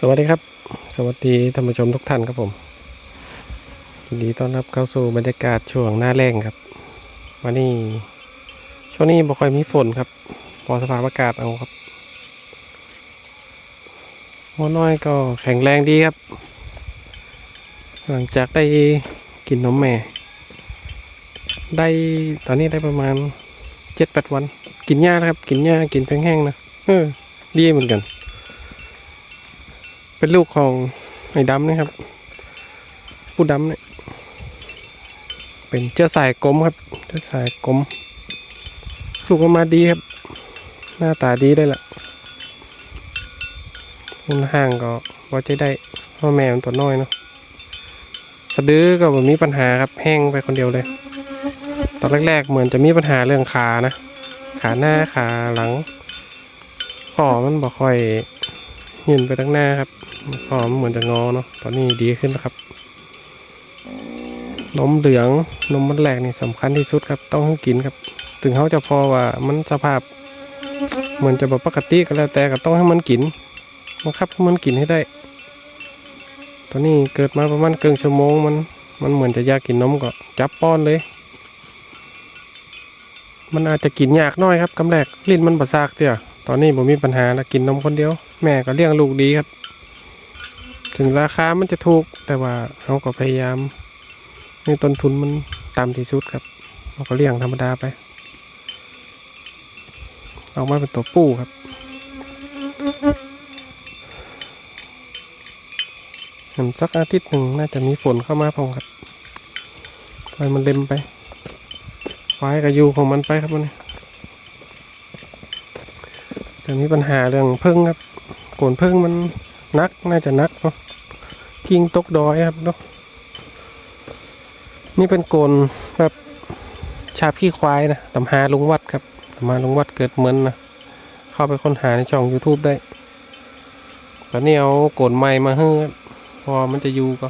สวัสดีครับ สวัสดีท่านผู้ชมทุกท่านครับผมยินดีต้อนรับเข้าสู่บรรยากาศช่วงหน้าแรงครับวันนี้ช่วงนี้บ่ค่อยมีฝนครับ พอสภาพอากาศเอาครับหัวน้อยก็แข็งแรงดีครับ หลังจากได้กินนมแม่ ได้ตอนนี้ได้ประมาณเจ็ดแปดวัน กินหญ้านะครับ กินหญ้ากินแป้งแห้งนะเออดีเหมือนกัน เป็นลูกของไอ้ดำนะครับ ผู้ดำเนี่ย เป็นเจ้าสายกลมครับ เจ้าสายกลม สุกออกมาดีครับ หน้าตาดีได้ละมันห่างก็พอจะได้เพ่อแม่มันตัวน้อยเนาะสะดือก็แบบมีปัญหาครับ แห้งไปคนเดียวเลย ตอนแรกๆเหมือนจะมีปัญหาเรื่องขานะ ขาหน้าขาหลังข้อมันบ่ค่อยยืนไปทั้งหน้าครับ หอมเหมือนจะงอเนาะตอนนี้ดีขึ้นแล้วครับ นมเหลืองนมมันแหลกนี่สำคัญที่สุดครับ ต้องให้กินครับ ถึงเขาจะพอว่ามันสภาพเหมือนจะแบบปกติก็แล้วแต่ก็ต้องให้มันกินบังคับให้มันกินให้ได้ ตอนนี้เกิดมาประมาณเกินชั่วโมงมันมันเหมือนจะอยากกินนมก็จับป้อนเลย มันอาจจะกินยากน้อยครับกำแรกลิ้นมันประสากเตี้ยตอนนี้ผมมีปัญหาแล้วกินนมคนเดียว แม่ก็เลี้ยงลูกดีครับ ถึงราคามันจะถูก แต่ว่าเขาก็พยายามในต้นทุนมันต่ำที่สุดครับเราก็เลี้ยงธรรมดาไป เอามาเป็นตัวปู้ครับเห็นสักอาทิตย์หนึ่งน่าจะมีฝนเข้ามาพองครับปล่อยมันเล็มไปไว้กับยูของมันไปครับวันนี้แต่มีปัญหาเรื่องพึ่งครับโกนพึ่งมัน นักน่าจะนักเนาะทิ้งตกดอยครับเนาะนี่เป็นโกนแบบชาบขี้ควายนะตำหาลุงวัดครับตำหาลุงวัดเกิดเหมือนนะเข้าไปค้นหาในช่อง YouTube ได้ตอนนี้เอาโกนไม้มาเฮ้ครับพอมันจะอยู่ก็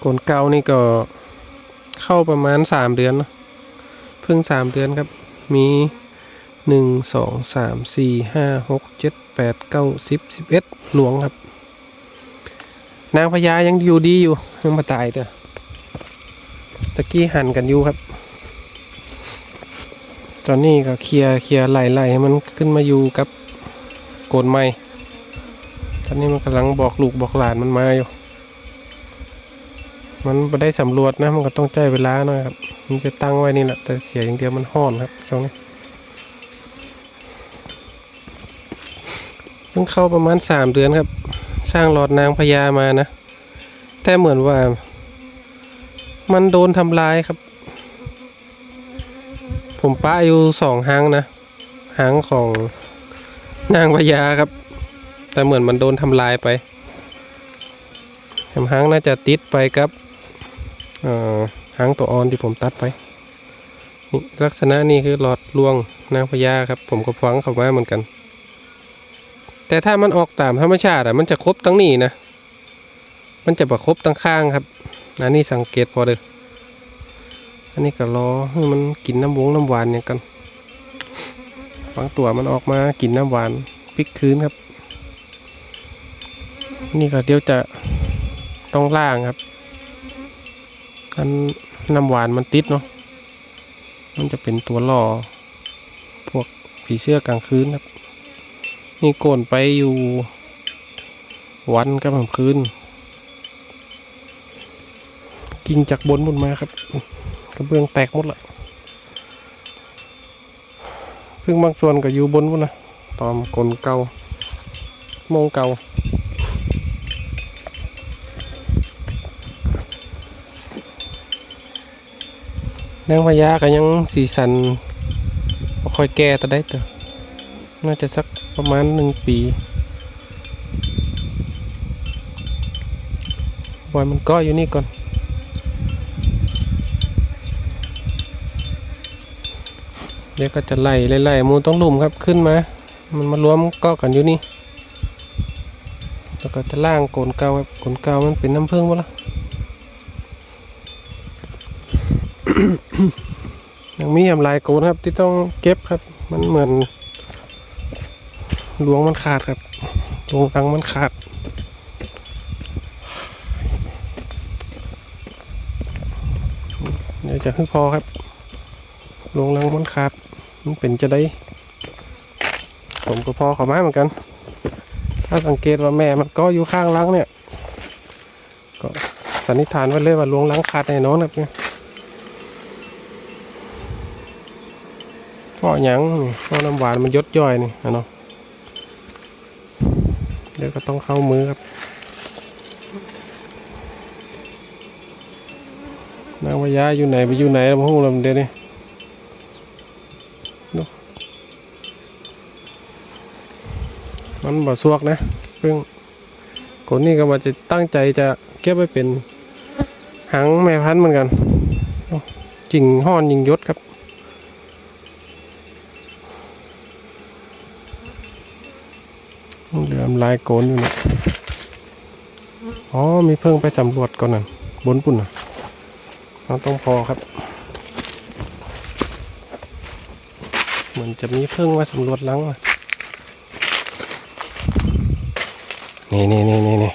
โกนเก่านี่ก็เข้าประมาณสามเดือนเนาะเพิ่งสามเดือนครับ มี หนึ่งสองสามสี่ห้าหกเจ็ดแปดเก้าสิบสิบเอ็ดหลวงครับ นางพญายังอยู่ดีอยู่ยังมาตายเด้อตะกี้หันกันอยู่ครับ ตอนนี้ก็เคลียร์เคลียร์ไล่ไล่ให้มันขึ้นมาอยู่กับโกนไม้ตอนนี้มันกำลังบอกลูกบอกหลานมันมาอยู่ มันไม่ได้สำรวจนะมันก็ต้องใจเวลาหน่อยครับ มันจะตั้งไว้นี่แหละแต่เสียอย่างเดียวมันห้อนครับช่วงนี้ เพิ่งเข้าประมาณสามเดือนครับ สร้างหลอดนางพญามานะ แต่เหมือนว่า มันโดนทำลายครับ ผมป้าอยู่สองหางนะหางของนางพญาครับ แต่เหมือนมันโดนทำลายไปแถมหางน่าจะติดไปกับหางตัวอ่อนที่ผมตัดไปลักษณะนี้คือหลอดลวงนางพญาครับ ผมก็ฟังเข้ามาเหมือนกัน แต่ถ้ามันออกตามธรรมชาติอะมันจะครบทั้งนี้นะ มันจะประครบทั้งข้างครับอันนี้สังเกตพอเด้ออันนี้ก็รอให้มันกินน้ำวงน้ำหวานอย่างกันบางตัวมันออกมากินน้ำหวานพลิกคืนครับ นี่ก็เดี๋ยวจะต้องล่างครับอันน้ำหวานมันติดเนาะมันจะเป็นตัวล่อ พวกผีเสื้อกลางคืนครับ นี่โกนไปอยู่วันกับคืน กินจากบนบนมาครับ กระเบื้องแตกหมดละพึ่งบางส่วนก็อยู่บนพุ่นนะตอมกลนเก่าโมงเก่าแนางพญาก็ยังสีสันค่อยแก่แต่ได้เตอ น่าจะสักประมาณหนึ่งปีบอยมันก็อยู่นี่ก่อนเดี๋ยวก็จะไล่ไล่มูต้องลุ่มครับขึ้นมา มันมารวมเก็กันอยู่นี่ แล้วก็จะล่างโกนเกาครับโกนเกามันเป็นน้ำผึ้งวะล่ะยังมีทำลายโกนครับที่ต้องเก็บครับ มันเหมือน หลวงมันขาดครับหลวงตังมันขาดเดี๋ยวจะขึ้นพอครับหลวงลังมันขาดมันเป็นจะได้ ผมก็พอเขามาเหมือนกัน ถ้าสังเกตว่าแม่มันก็อยู่ข้างลังเนี่ย ก็สันนิษฐานไว้เลยว่าหลวงลังขาดแน่นอนครับเนี่ยพราะหยังนี่เพราะน้ำหวานมันยดย่อยนี่อะเนาะ เดี๋ยวก็ต้องเข้ามือครับนางพญาอยู่ไหนไปอยู่ไหนล้วมาหูลำเดียวนี่มันบ่สวกนะเพิ่งคนนี้ก็มาจะตั้งใจจะเก็บไว้เป็นหางแม่พันธุ์เหมือนกันโอ้จิงห้อนยิงยศครับ เหลือมลายโกนอยู่นะอ๋อ มีเพิ่งไปสำรวจก่อนน่ะบนปุ่นน่ะเราต้องพอครับ เหมือนจะมีเพิ่งมาสำรวจลังอะนี่นี่นี่นี่นี่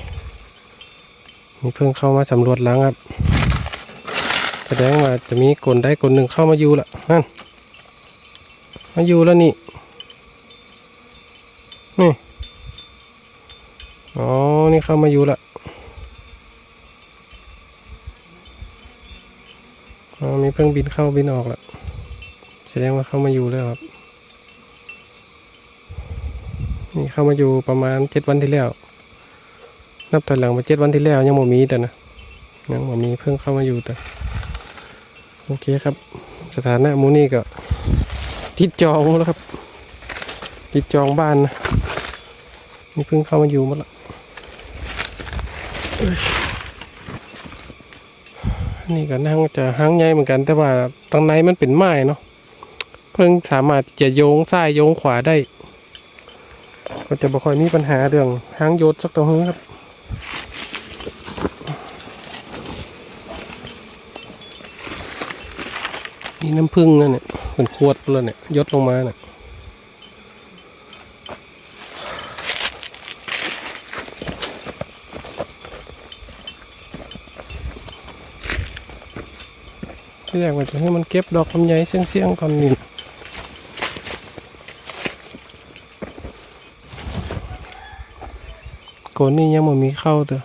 มีเพิ่งเข้ามาสำรวจลังครับ แสดงว่าจะมีกลได้กลหนึ่งเข้ามาอยู่ละนั่นมาอยู่แล้วนี่นี่ อ๋อ นี่เข้ามาอยู่ละอ๋อมีเพิ่งบินเข้าบินออกละแสดงว่าเข้ามาอยู่แล้วครับนี่เข้ามาอยู่ประมาณเจ็ดวันที่แล้ว นับถอยหลังมาเจ็ดวันที่แล้วยังบ่มีแต่นะยังบ่มีเพิ่งเข้ามาอยู่แต่ โอเคครับ สถานะมูนี่ก็ติดจองแล้วครับติดจองบ้านนะนี่เพิ่งเข้ามาอยู่หมดละ นี่ก็นั่งจะหางใหญ่เหมือนกัน แต่ว่าตรงในมันเป็นไม้เนาะเพิ่งสามารถจะโยงซ้ายโยงขวาได้ ก็จะบ่ค่อยมีปัญหาเรื่องหางโยดสักตัวหนึงครับนี่น้ำผึ้งนั่นเนี่ยเป็นขวดเลยเนี่ยยดลงมาเนี่ย รกว่าจะให้มันเก็บดอกลำไยเสียงๆก่อนนี่โกนนี่ยังไม่มีเข้าเด้อ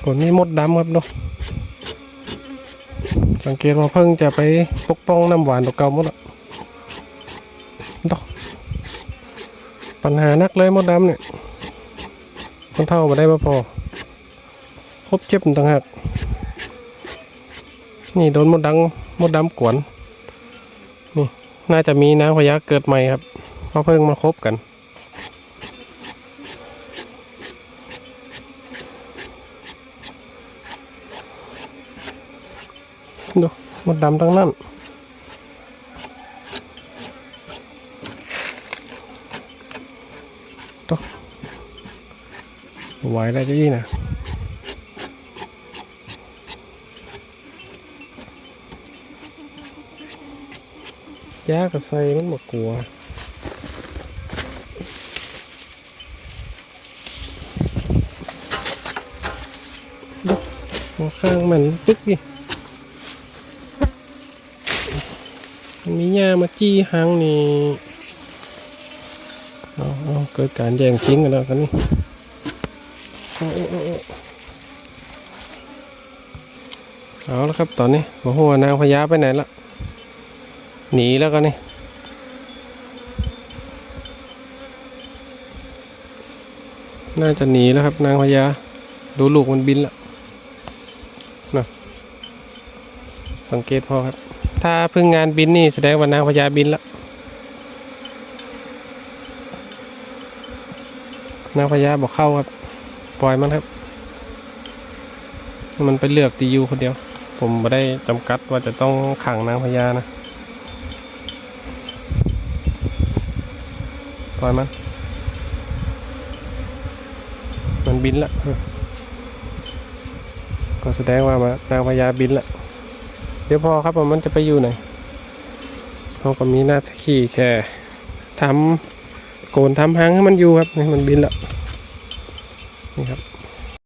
โกนนี่มดดำครับเนาะสังเกตว่าเพิ่งจะไปปกป้องน้ำหวานตัวเก่าหมดละดอก ปัญหานักเลยมดดำเนี่ยคนเท่ามาได้มาพอ ครบเจ็บต่างหากนี่โดนมดดังมดดำกวน นี่ น่าจะมีนางพญาเกิดใหม่ครับเพราะเพิ่งมาคบกัน ดูมดดำทั้งนั้น ไหวแล้วจะยี่นะยากกับใส่มันบอกกลัวดูหัวข้างมันปึ๊กดิมีหญ้ามาจี้หางนี่ เกิดการแย่งชิงกันแล้วกันนี่เอาแล้วครับตอนนี้โอ้โหนางพญาไปไหนละหนีแล้วกันนี่น่าจะหนีแล้วครับ นางพญาดูลูกมันบินละนะสังเกตพอครับ ถ้าเพิ่งงานบินนี่แสดงว่านางพญาบินละ นางพญาบอกเข้าครับ ปล่อยมันครับ มันไปเลือกตีอยู่คนเดียว ผมไม่ได้จำกัดว่าจะต้องขังนางพญานะ ปล่อยมัน มันบินละก็แสดงว่ามานางพญาบินละเดี๋ยวพอครับว่ามันจะไปอยู่ไหนเขาก็มีหน้าที่แค่ทำ โกนทำหางให้มันอยู่ครับนี่มันบินละนี่ครับ